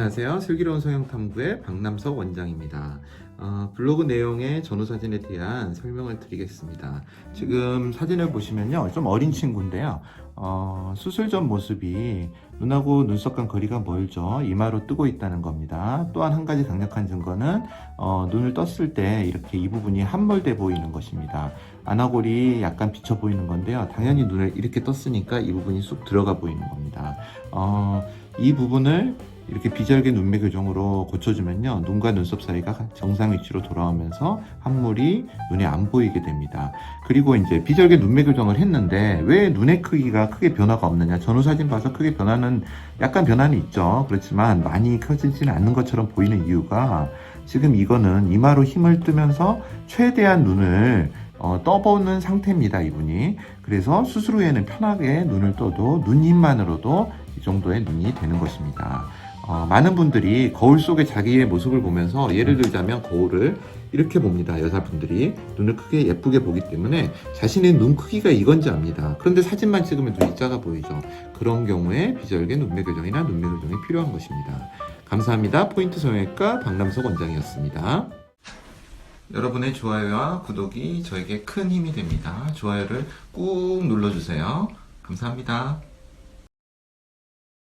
안녕하세요. 슬기로운 성형탐구의 박남석 원장입니다. 어, 블로그 내용의 전후 사진에 대한 설명을 드리겠습니다. 지금 사진을 보시면요. 좀 어린 친구인데요. 어, 수술 전 모습이 눈하고 눈썹 간 거리가 멀죠. 이마로 뜨고 있다는 겁니다. 또한 한 가지 강력한 증거는 어, 눈을 떴을 때 이렇게 이 부분이 함몰돼 보이는 것입니다. 안화골이 약간 비쳐 보이는 건데요. 당연히 눈을 이렇게 떴으니까 이 부분이 쑥 들어가 보이는 겁니다. 어, 이 부분을 이렇게 비절개 눈매 교정으로 고쳐주면요 눈과 눈썹 사이가 정상 위치로 돌아오면서 함몰이 눈에 안 보이게 됩니다. 그리고 이제 비절개 눈매 교정을 했는데 왜 눈의 크기가 크게 변화가 없느냐? 전후 사진 봐서 크게 변화는 약간 변화는 있죠. 그렇지만 많이 커지지는 않는 것처럼 보이는 이유가 지금 이거는 이마로 힘을 뜨면서 최대한 눈을 어, 떠보는 상태입니다 이분이. 그래서 수술 후에는 편하게 눈을 떠도 눈 힘만으로도 이 정도의 눈이 되는 것입니다 어, 많은 분들이 거울 속의 자기의 모습을 보면서 예를 들자면 거울을 이렇게 봅니다. 여자분들이 눈을 크게 예쁘게 보기 때문에 자신의 눈 크기가 이건지 압니다. 그런데 사진만 찍으면 눈이 작아 보이죠. 그런 경우에 비절개 눈매 교정이나 눈매 교정이 필요한 것입니다. 감사합니다. 포인트 성형외과 박남석 원장이었습니다. 여러분의 좋아요와 구독이 저에게 큰 힘이 됩니다. 좋아요를 꾹 눌러주세요. 감사합니다.